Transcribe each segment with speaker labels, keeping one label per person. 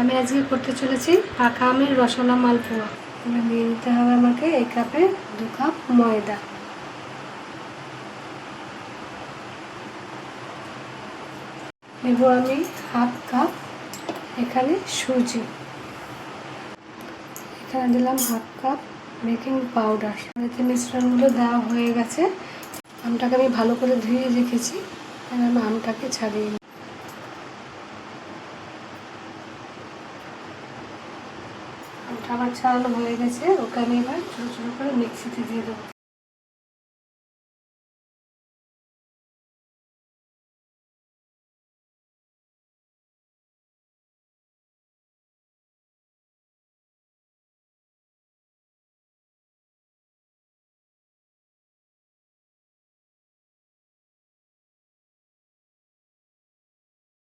Speaker 1: আমি আজকে করতে চলেছি পাকা আমের রসলা মালপোয়া। এবার নিয়ে নিতে হবে আমাকে এই কাপে দু কাপ ময়দা। নেব আমি হাফ কাপ এখানে সুজি। এখানে দিলাম হাফ কাপ বেকিং পাউডার। এতে মিশ্রণগুলো দেওয়া হয়ে গেছে। আমটাকে আমি ভালো করে ধুয়ে রেখেছি। আমি আমটাকে ছাড়িয়ে নিই। আমটা আমার ছাড়ানো হয়ে গেছে ওকে আমি এবার ছোটো ছোটো করে মিক্সিতে দিয়ে দেবো।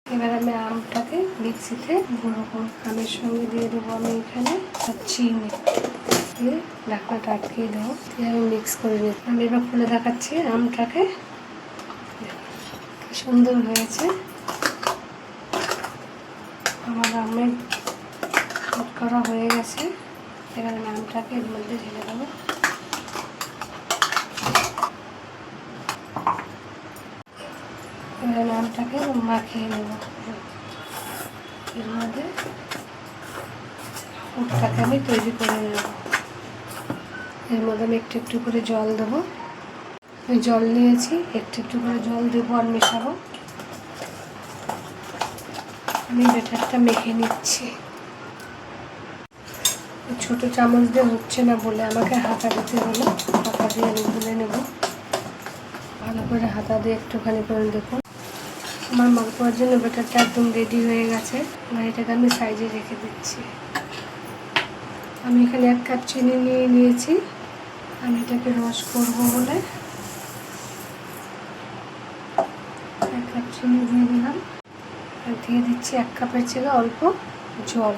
Speaker 1: এবার আমি আমটাকে মিক্সিতে গুঁড়ো করব আমের সঙ্গে দিয়ে দেবো আমি এখানে চিনি দিয়ে ঢাকনাটা আটকিয়ে দেবো। দিয়ে আমি মিক্স করে নিই আমি এবার খুলে দেখাচ্ছি আমটাকে। সুন্দর হয়েছে। আমার আমের করা হয়ে গেছে। এবার আমি আমটাকে এর মধ্যে ঢেলে দেবো। এবার আমি আমটাকে মাখিয়ে নেব। এর মধ্যে পুরটাকে আমি তৈরি করে নেব। এর মধ্যে আমি একটু একটু করে জল দেবো। আমি জল নিয়েছি, একটু একটু করে জল দেবো আর মেশাবো। আমি ব্যাটারটা মেখে নিচ্ছি। ছোট চামচ দিয়ে হচ্ছে না বলে আমাকে হাতা দিতে হলো। হাতা দিয়ে আমি গুলে নেব। ভালো করে হাতা দিয়ে একটুখানি করে দেখুন। আমার মালপোয়ার জন্য ব্যাটারটা একদম রেডি হয়ে গেছে। এবার এটাকে আমি সাইজে রেখে দিচ্ছি। আমি এখানে এক কাপ চিনি নিয়ে নিয়েছি। আমি এটাকে রস করব বলে। এক কাপ চিনি দিয়ে দিলাম। আর দিয়ে দিচ্ছি এক কাপের চেয়ে অল্প জল।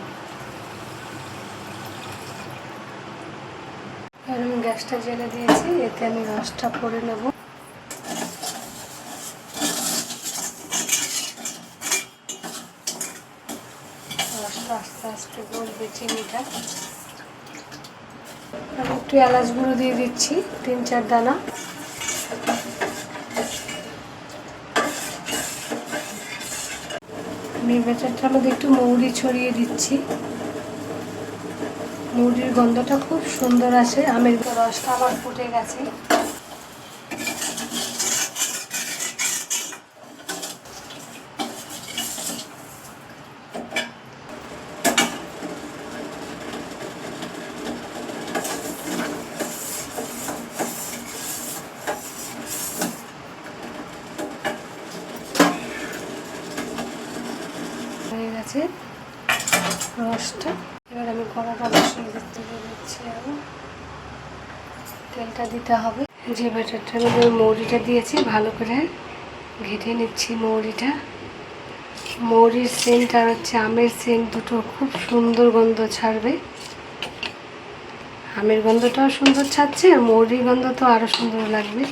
Speaker 1: আর আমি গ্যাসটা জেলে দিয়েছি। এতে আমি রসটা করে নেব রসটা আস্তে আস্তে গলবে চিনিটা আমি একটু এলাচ গুঁড়ো দিয়ে দিচ্ছি, তিন চার দানা। আমি মধ্যে একটু মৌরি ছড়িয়ে দিচ্ছি। মৌরির গন্ধটা খুব সুন্দর আসে, আমের রসটা আমার ফুটে গেছে। হয়ে গেছে। রসটা। এবার আমি কড়াটা বসিয়ে দিতে দিচ্ছি আমি তেলটা দিতে হবে। যে ব্যাটারটার মধ্যে মৌরিটা দিয়েছি, ভালো করে ঘেটে নিচ্ছি মৌরিটা। মৌরির সেন্ট আর হচ্ছে আমের সেন্ট দুটো খুব সুন্দর গন্ধ ছাড়বে। আমের গন্ধটাও সুন্দর ছাড়ছে আর মৌরির গন্ধ তো আরও সুন্দর লাগবে।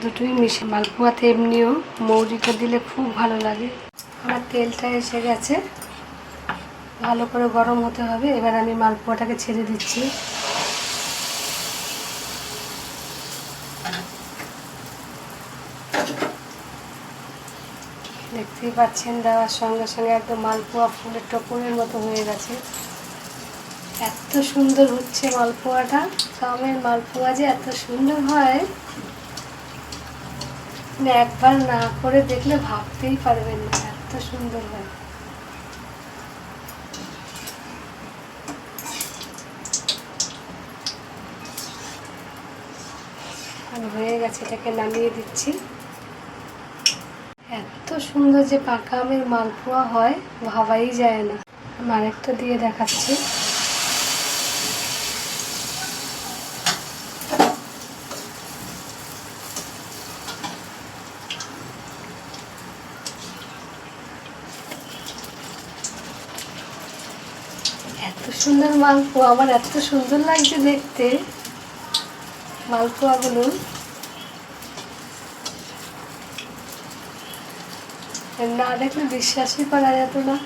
Speaker 1: দুটোই মিশে মালপোয়াতে এমনিও মৌরিটা দিলে খুব ভালো লাগে। আমার তেলটা এসে গেছে। ভালো করে গরম হতে হবে। এবার আমি মালপোয়াটাকে ছেড়ে দিচ্ছি। দেখতেই পাচ্ছেন দেওয়ার সঙ্গে সঙ্গে একদম মালপোয়া ফুলের টপরের মতো হয়ে গেছে। এত সুন্দর হচ্ছে মালপোয়াটা। আমের মালপোয়া যে এত সুন্দর হয়। মানে একবার না করে দেখলে ভাবতেই পারবেন না। এত সুন্দর হয়। আর হয়ে গেছে, এটাকে নামিয়ে দিচ্ছি। এত সুন্দর যে পাকা আমের মালপোয়া হয়, ভাবাই যায় না। আমি আরেকটা দিয়ে দেখাচ্ছি। এত সুন্দর মালপোয়া, আমার এত সুন্দর লাগছে দেখতে। মালপোয়া বলুন। না দেখলে বিশ্বাসই করা যেত না।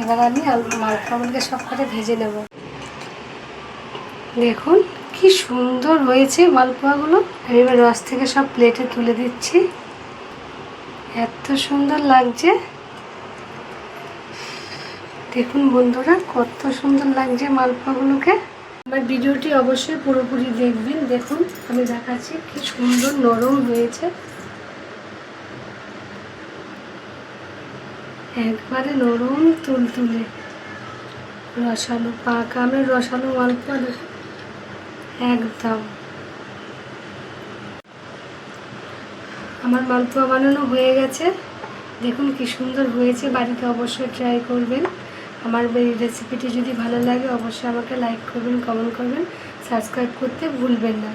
Speaker 1: এবার আমি মালপোয়া মালপোয়াগুলোকে সব করে ভেজে নেব। দেখুন। কি সুন্দর হয়েছে মালপোয়াগুলো। আমি এবার রস থেকে সব প্লেটে তুলে দিচ্ছি। এত সুন্দর লাগছে। দেখুন বন্ধুরা, কত সুন্দর লাগছে মালপোয়াগুলোকে। আমার ভিডিওটি অবশ্যই পুরোপুরি দেখবেন। দেখুন, আমি দেখাচ্ছি কি সুন্দর নরম হয়েছে। একবারে নরম তুলতুলে। রসালো পাকা আমের রসালো মালপোয়া। একদম। আমার মালপোয়া বানানো হয়ে গেছে। দেখুন কি সুন্দর হয়েছে, বাড়িতে অবশ্যই ট্রাই করবেন। আমার এই রেসিপিটি যদি ভালো লাগে, অবশ্যই আমাকে লাইক করবেন কমেন্ট করবেন সাবস্ক্রাইব করতে ভুলবেন না।